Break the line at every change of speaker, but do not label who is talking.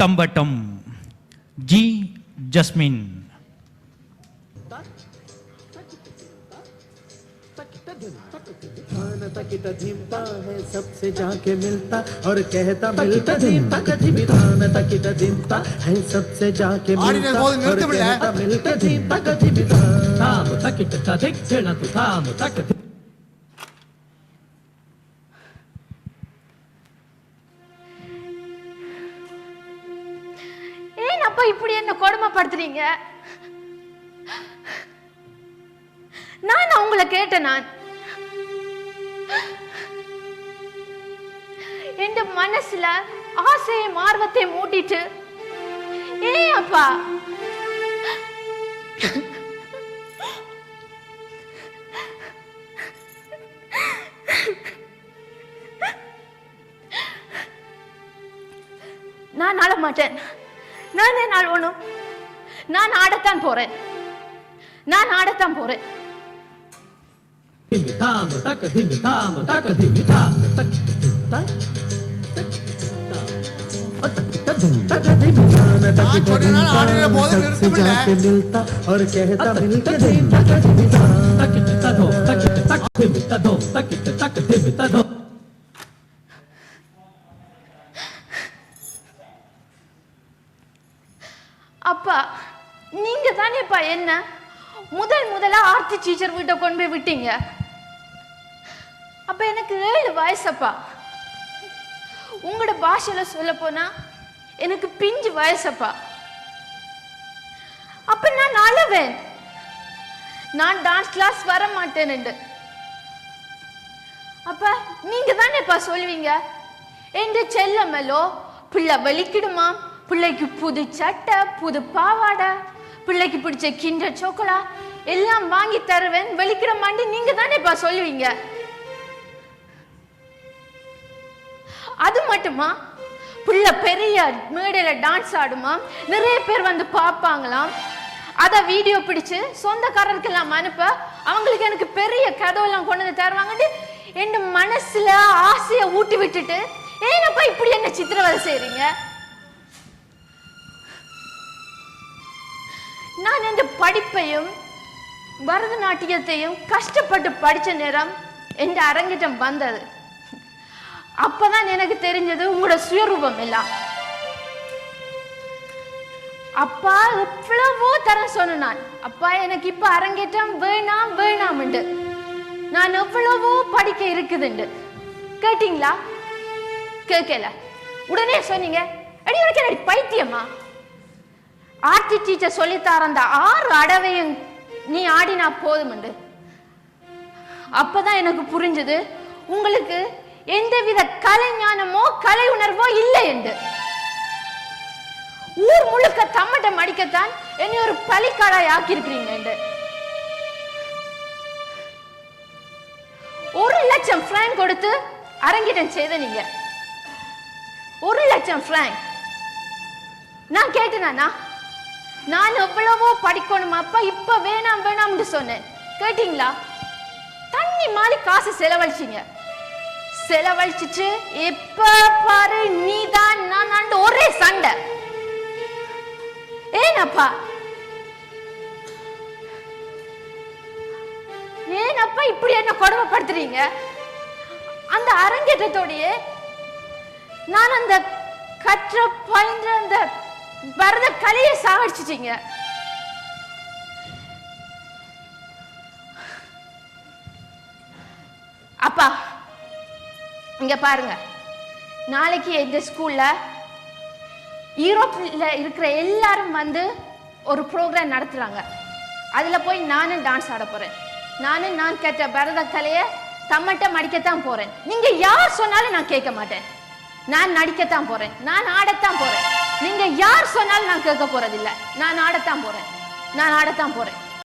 टम्बटम जी जस्मिन और कहता मिलता है सबसे जाके मिलता और कहता मिलता
அப்பா இப்படி என்ன கொடுமைப்படுத்துறீங்க? நான் உங்களை கேட்டேன் நான். என் மனசுல ஆசையும் ஆர்வத்தை மூட்டிட்டு ஏன் அப்பா நான் ஆட மாட்டேன் நான் நாள் ஒன்றும் நான் ஆடத்தான் போறேன் நான் ஆடத்தான் போறேன்
मिलता और कहता
मिलके देखता
அப்பா நீங்க தானேப்பா என்ன? முதல் முதலா ஆர்த்தி டீச்சர் வீட்டை கொண்டு போய் விட்டீங்க. அப்ப எனக்கு ஏழு வயசப்பா. உங்களோட பாஷையில சொல்ல போனா எனக்கு பிஞ்சு வயசப்பா. அப்ப நான் அழுவேன் நான் டான்ஸ் கிளாஸ் வர மாட்டேன்னு அப்ப நீங்க தானேப்பா சொல்லுவீங்க? என்ற செல்லமலோ பிள்ளை வலிக்கிடுமா பிள்ளைக்கு புது சட்டை புது பாவாடை பிள்ளைக்கு பிடிச்ச கிண்டர் சோக்கலா எல்லாம் வாங்கி தருவேன். வெளிக்கிற மாண்டி நீங்க தானேப்பா சொல்லுவீங்க. அது மட்டுமா? பிள்ளை பெரிய மேடையில டான்ஸ் ஆடுமா? நிறைய பேர் வந்து பார்ப்பாங்களாம். அத வீடியோ பிடிச்சு சொந்தக்காரருக்கெல்லாம் அனுப்ப அவங்களுக்கு எனக்கு பெரிய கதவெல்லாம் கொண்டு வந்து தருவாங்கன்னு என் மனசுல ஆசையை ஊட்டி விட்டுட்டு ஏனப்பா இப்படி என்ன சித்திரவதை செய்றீங்க? நான் இந்த படிப்பையும் பரதநாட்டியத்தையும் கஷ்டப்பட்டு படித்த நேரம் என் அரங்கிட்டம் வந்தது. அப்பதான் எனக்கு தெரிஞ்சது உங்களோட சுயரூபம் எல்லாம். அப்பா எவ்வளவோ தரம் சொன்னேன். நான் அப்பா எனக்கு இப்ப அரங்கேற்றம் வேணாம் வேணாம் நான் எவ்வளவோ படிக்க இருக்குதுண்டு. கேட்டீங்களா? கேட்கல. உடனே சொன்னீங்க அடி உனக்கு பைத்தியமா? ஆர்டி டீச்சர் சொல்லித்தார அந்த ஆறு அடவையும் நீ ஆடினா போதுமுண்டு. அப்பதான் எனக்கு புரிஞ்சது உங்களுக்கு எந்தவித கலை ஞானமோ கலை உணர்வோ இல்லை என்று. ஊர் முழுக்க தம்மட்டம் அடிக்கத்தான் என்னை ஒரு பலிக்காடாய் ஆக்கியிருக்கிறீங்க என்று. ஒரு லட்சம் பிராங்க் கொடுத்து அரங்கிடம் செய்த நீங்க. ஒரு லட்சம் பிராங்க் நான் கேட்டேனா நான் எவ்வளவோ படிக்கணும் அப்பா இப்ப வேணாம் வேணாம்னு சொன்னேன். கேட்டீங்களா? தண்ணி மாதிரி காசு செலவழிச்சீங்க. செலவழிச்சிட்டு எப்ப பாரு நீதான் நான் ஒரே சண்டை. ஏனப்பா? ஏனப்பா இப்படி என்ன கொடுமைப்படுத்துறீங்க? அந்த அரங்கேற்றத்தோடயே நான் அந்த கற்ற பயின்ற அந்த பரத கலையை சாகடிச்சிட்டீங்க. அப்பா இங்க பாருங்க. நாளைக்கு இந்த ஸ்கூல்ல யூரோப்ல இருக்கிற எல்லாரும் வந்து ஒரு ப்ரோக்ராம் நடத்துறாங்க. அதுல போய் நானும் டான்ஸ் ஆட போறேன். நானும் நான் கேட்ட பரத கலையை தம்மட்டம் அடிக்கத்தான் போறேன். நீங்க யார் சொன்னாலும் நான் கேட்க மாட்டேன். நான் நடிக்கத்தான் போறேன். நான் ஆடத்தான் போறேன். நீங்க யார் சொன்னாலும் நான் கேட்க போறதில்லை. நான் ஆடத்தான் போறேன். நான் ஆடத்தான் போறேன்.